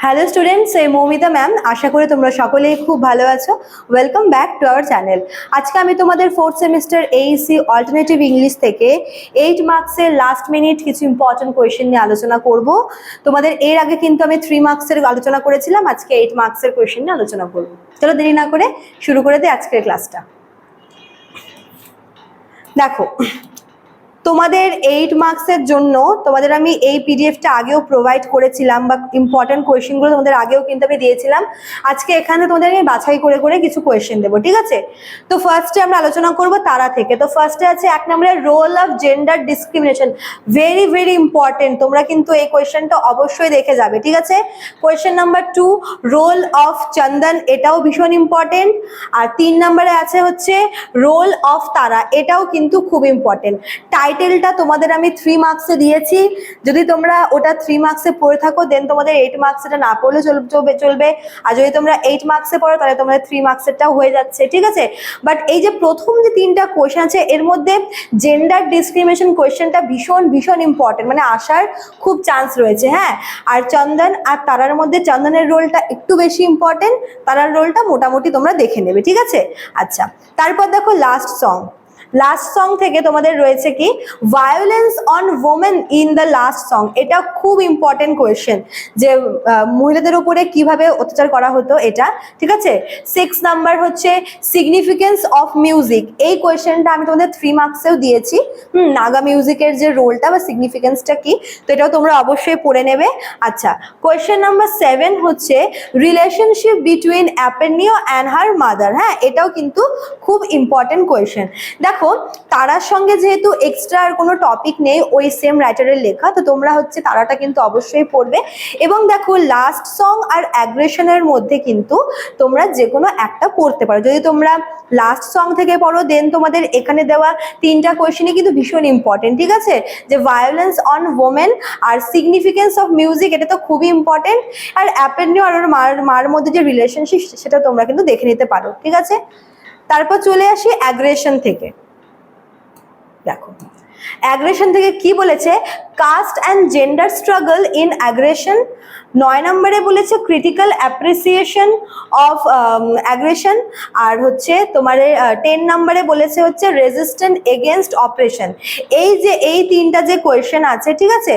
Hello students এই Moumita ma'am আশা করি তোমরা সকলেই খুব ভালো আছো। Welcome back to our channel আজকে আমি তোমাদের fourth semester AEC alternative English থেকে এইট মার্কসের লাস্ট মিনিট কিছু ইম্পর্টেন্ট কোয়েশ্চেন নিয়ে আলোচনা করব। তোমাদের এর আগে কিন্তু আমি থ্রি মার্কসের আলোচনা করেছিলাম। আজকে এইট মার্কসের কোয়েশ্চেন নিয়ে আলোচনা করব। চলো দেরি না করে শুরু করে দিই আজকের ক্লাসটা দেখো তোমাদের এইট মার্কসের জন্য তোমাদের আমি এই পিডিএফটা আগেও প্রোভাইড করেছিলাম বা ইম্পর্টেন্ট কোয়েশ্চেনগুলো তোমাদের আগেও কিন্তু আমি দিয়েছিলাম। আজকে এখানে তোমাদের আমি বাছাই করে করে কিছু কোয়েশ্চেন দেবো, ঠিক আছে? তো ফার্স্টে আমরা আলোচনা করব তারা থেকে। তো ফার্স্টে আছে এক নম্বরে role of gender discrimination very very important তোমরা কিন্তু এই কোয়েশ্চেনটা অবশ্যই দেখে যাবে, ঠিক আছে? Question number two role of Chandan এটাও ভীষণ ইম্পর্টেন্ট আর তিন নম্বরে আছে হচ্ছে রোল অফ তারা, এটাও কিন্তু খুব ইম্পর্টেন্ট টাইটেলটা তোমাদের আমি থ্রি মার্কসে দিয়েছি। যদি তোমরা ওটা থ্রি মার্কসে পড়ে থাকো দেন তোমাদের এইট মার্কস এটা না পড়লে চল- চলবে চলবে। আর যদি তোমরা এইট মার্কসে পড়ো, তাহলে তোমাদের থ্রি মার্কসেরটাও হয়ে যাচ্ছে, ঠিক আছে? বাট এই যে প্রথম যে তিনটা কোয়েশ্চেন আছে, এর মধ্যে জেন্ডার ডিসক্রিমিনেশন কোয়েশ্চেনটা ভীষণ ভীষণ ইম্পর্টেন্ট মানে আসার খুব চান্স রয়েছে হ্যাঁ? আর চন্দন আর তারার মধ্যে চন্দনের রোলটা একটু বেশি ইম্পর্টেন্ট তারার রোলটা মোটামুটি তোমরা দেখে নেবে, ঠিক আছে? আচ্ছা তারপর দেখো লাস্ট সং লাস্ট সং থেকে তোমাদের রয়েছে কি? Violence on women in the last song এটা খুব ইম্পর্টেন্ট কোয়েশ্চেন যে মহিলাদের উপরে কীভাবে অত্যাচার করা হতো এটা, ঠিক আছে? সিক্স নাম্বার হচ্ছে সিগনিফিকেন্স অফ মিউজিক এই কোয়েশ্চেনটা আমি তোমাদের থ্রি মার্কসেও দিয়েছি। হুম, নাগা মিউজিকের যে রোলটা বা সিগনিফিকেন্সটা কি, তো এটাও তোমরা অবশ্যই পড়ে নেবে। আচ্ছা কোয়েশ্চেন নাম্বার সেভেন হচ্ছে relationship between Apenio and her mother হ্যাঁ এটাও কিন্তু খুব ইম্পর্টেন্ট কোয়েশ্চেন দেখো তারার সঙ্গে যেহেতু এক্সট্রা আর কোনো টপিক নেই, ওই সেম রাইটারের লেখা, তো তোমরা হচ্ছে তারাটা কিন্তু অবশ্যই পড়বে। এবং দেখো লাস্ট সং আর অ্যাগ্রেশনের মধ্যে কিন্তু তোমরা যে কোনো একটা পড়তে পারো। যদি তোমরা লাস্ট সং থেকে পড়ো দেন তোমাদের এখানে দেওয়া তিনটা কোয়েশ্চেনই কিন্তু ভীষণ ইম্পর্টেন্ট ঠিক আছে? যে ভায়োলেন্স অন ওমেন আর সিগনিফিকেন্স অফ মিউজিক এটা তো খুবই ইম্পর্টেন্ট আর অ্যাপেন্ডিও আর ওর মার মার মধ্যে যে রিলেশনশিপ সেটা তোমরা কিন্তু দেখে নিতে পারো, ঠিক আছে? তারপর চলে আসি অ্যাগ্রেশন থেকে। দেখো অ্যাগ্রেশন থেকে কি বলেছে? Caste and gender struggle in aggression নয় নম্বরে বলেছে ক্রিটিক্যাল অ্যাপ্রিসিয়েশন অফ অ্যাগ্রেশন আর হচ্ছে তোমার টেন নম্বরে বলেছে হচ্ছে রেজিস্ট্যান্ট এগেনস্ট অপারেশন এই যে, এই তিনটা যে কোয়েশ্চেন আছে, ঠিক আছে?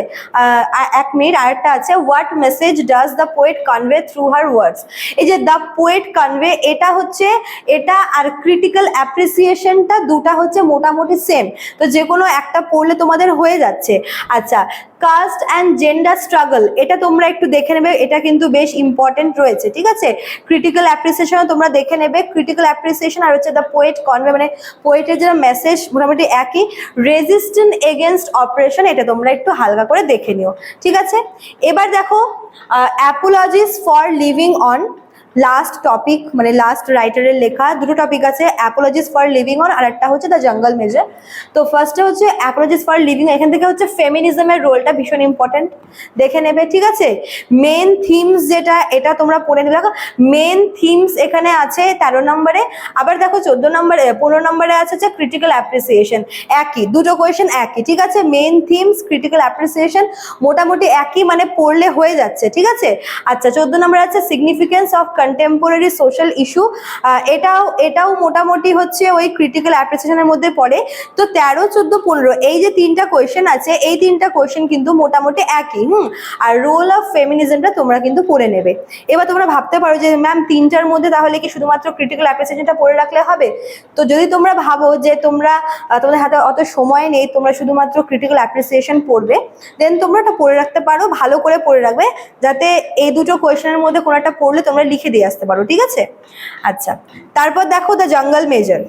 এক মিনিট, আরেকটা আছে। What message does the poet convey through her words এই যে দ্য পোয়েট কনভে এটা হচ্ছে, এটা আর ক্রিটিক্যাল অ্যাপ্রিসিয়েশনটা দুটা হচ্ছে মোটামুটি সেম তো যে কোনো একটা পড়লে তোমাদের হয়ে যাচ্ছে। আচ্ছা কাস্ট অ্যান্ড জেন্ডার স্ট্রাগল এটা তোমরা একটু দেখে নেবে, এটা কিন্তু বেশ ইম্পর্টেন্ট রয়েছে, ঠিক আছে? ক্রিটিক্যাল অ্যাপ্রিসিয়েশনও তোমরা দেখে নেবে ক্রিটিক্যাল অ্যাপ্রিসিয়েশন আর হচ্ছে দ্য পোয়েট কনভে মানে পোয়েটের যে মেসেজ মোটামুটি একই। রেজিস্ট্যান্ট এগেনস্ট অপারেশন এটা তোমরা একটু হালকা করে দেখে নিও, ঠিক আছে? এবার দেখো apologies for living on last topic মানে লাস্ট রাইটারের লেখা, দুটো টপিক আছে অ্যাপোলজিস ফর লিভিং অন আর একটা হচ্ছে দ্য জঙ্গল মেজার তো ফার্স্টে হচ্ছে অ্যাপোলজিস ফর লিভিং এখান থেকে হচ্ছে ফেমিনিজমের রোলটা ভীষণ ইম্পর্টেন্ট দেখে নেবে, ঠিক আছে? মেন থিমস যেটা, এটা তোমরা পড়ে নেবে। মেন থিমস এখানে আছে তেরো নম্বরে, আবার দেখো চোদ্দ নম্বরে পনেরো নম্বরে আছে হচ্ছে ক্রিটিক্যাল অ্যাপ্রিসিয়েশন একই, দুটো কোয়েশন একই, ঠিক আছে? মেন থিমস ক্রিটিক্যাল অ্যাপ্রিসিয়েশন মোটামুটি একই মানে পড়লে হয়ে যাচ্ছে, ঠিক আছে? আচ্ছা চোদ্দ নম্বরে আছে significance of contemporary social issue এটাও এটাও মোটামুটি হচ্ছে ওই ক্রিটিক্যাল অ্যাপ্রিসিয়েশনের মধ্যে পড়ে। তো তেরো, চোদ্দ, পনেরো, এই যে তিনটা কোয়েশ্চেন আছে, এই তিনটা কোয়েশ্চেন কিন্তু মোটামুটি একই, হুম? আর রোল অফ ফেমিনিজমটা তোমরা কিন্তু পড়ে নেবে। এবার তোমরা ভাবতে পারো যে ম্যাম তিনটার মধ্যে তাহলে কি শুধুমাত্র ক্রিটিক্যাল অ্যাপ্রিসিয়েশনটা পড়ে রাখলে হবে? তো যদি তোমরা ভাবো যে তোমরা তোমাদের হাতে অত সময় নেই, তোমরা শুধুমাত্র ক্রিটিক্যাল অ্যাপ্রিসিয়েশন পড়বে দেন তোমরা ওটা পড়ে রাখতে পারো, ভালো করে পড়ে রাখবে, যাতে এই দুটো কোয়েশ্চেনের মধ্যে কোনো একটা পড়লে তোমরা লিখে দিয়ে আসতে পারো ঠিক আছে? আচ্ছা তারপর দেখো the jungle major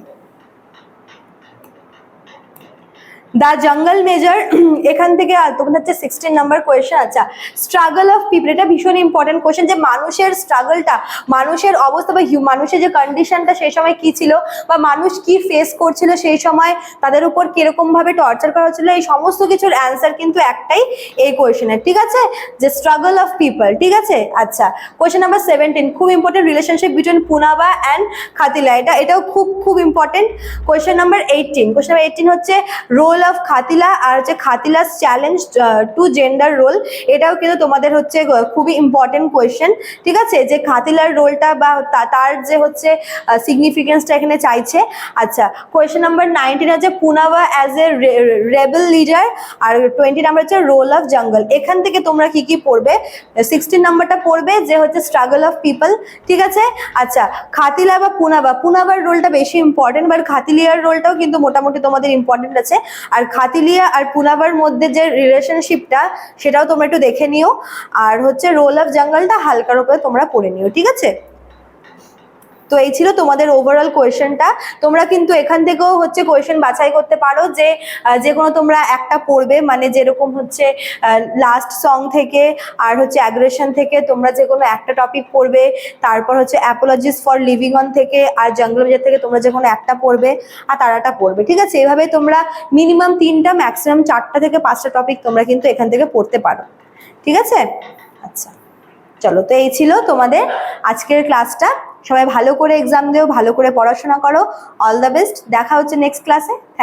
the jungle major, এখান থেকে তোমাদের হচ্ছে সিক্সটিন নাম্বার কোয়েশ্চেন আচ্ছা স্ট্রাগল অফ পিপল এটা ভীষণ ইম্পর্টেন্ট কোয়েশ্চেন যে মানুষের স্ট্রাগলটা মানুষের অবস্থা বা মানুষের যে কন্ডিশনটা সেই সময় কি ছিল বা মানুষ কি ফেস করছিল সেই সময় তাদের উপর কীরকম ভাবে টর্চার করা হচ্ছিল, এই সমস্ত কিছুর অ্যান্সার কিন্তু একটাই এই কোয়েশ্চেনের ঠিক আছে? যে স্ট্রাগল অফ পিপল ঠিক আছে? আচ্ছা কোয়েশ্চেন নাম্বার সেভেন্টিন খুব important relationship between Punaba and Khatila, এটা, এটাও খুব খুব important question number eighteen question number eighteen হচ্ছে রোল অফ খাতিলা আর হচ্ছে Khatila's challenge to gender role এটাও কিন্তু তোমাদের হচ্ছে খুবই ইম্পর্টেন্ট কোয়েশ্চেন ঠিক আছে? যে খাতিলার রোলটা বা তার যে হচ্ছে সিগনিফিকেন্সটা এখানে চাইছে। আচ্ছা কোয়েশ্চেন নাম্বার নাইনটিন হচ্ছে Punawa as a rebel leader R twenty number হচ্ছে রোল অফ জঙ্গল এখান থেকে তোমরা কি কি পড়বে? সিক্সটিন নাম্বারটা পড়বে যে হচ্ছে স্ট্রাগল অফ পিপল ঠিক আছে? আচ্ছা খাতিলা বা পুনাবা পুনাবার রোলটা বেশি ইম্পর্টেন্ট বাট খাতিলিয়ার রোলটাও কিন্তু মোটামুটি তোমাদের ইম্পর্টেন্ট আছে। আর খাতিলিয়া আর পুনাবার মধ্যে যে রিলেশনশিপটা সেটাও তোমরা একটু দেখে নিও। আর হচ্ছে রোল অফ জঙ্গলটা হালকার উপরে তোমরা পড়ে নিও, ঠিক আছে? তো এই ছিল তোমাদের ওভারঅল কোয়েশনটা তোমরা কিন্তু এখান থেকেও হচ্ছে কোয়েশন বাছাই করতে পারো যে যে কোনো তোমরা একটা পড়বে মানে যেরকম হচ্ছে লাস্ট সং থেকে আর হচ্ছে অ্যাগ্রেশন থেকে তোমরা যে কোনো একটা টপিক পড়বে, তারপর হচ্ছে অ্যাপোলজিস ফর লিভিং অন থেকে আর জঙ্গল বাজার থেকে তোমরা যে কোনো একটা পড়বে আর তারাটা পড়বে, ঠিক আছে? এভাবে তোমরা মিনিমাম তিনটা ম্যাক্সিমাম চারটা থেকে পাঁচটা টপিক তোমরা কিন্তু এখান থেকে পড়তে পারো, ঠিক আছে? আচ্ছা চলো তো এই ছিল তোমাদের আজকের ক্লাসটা সবাই ভালো করে এক্সাম দিও, ভালো করে পড়াশোনা করো। অল দ্য বেস্ট দেখা হচ্ছে নেক্সট ক্লাসে থ্যাংক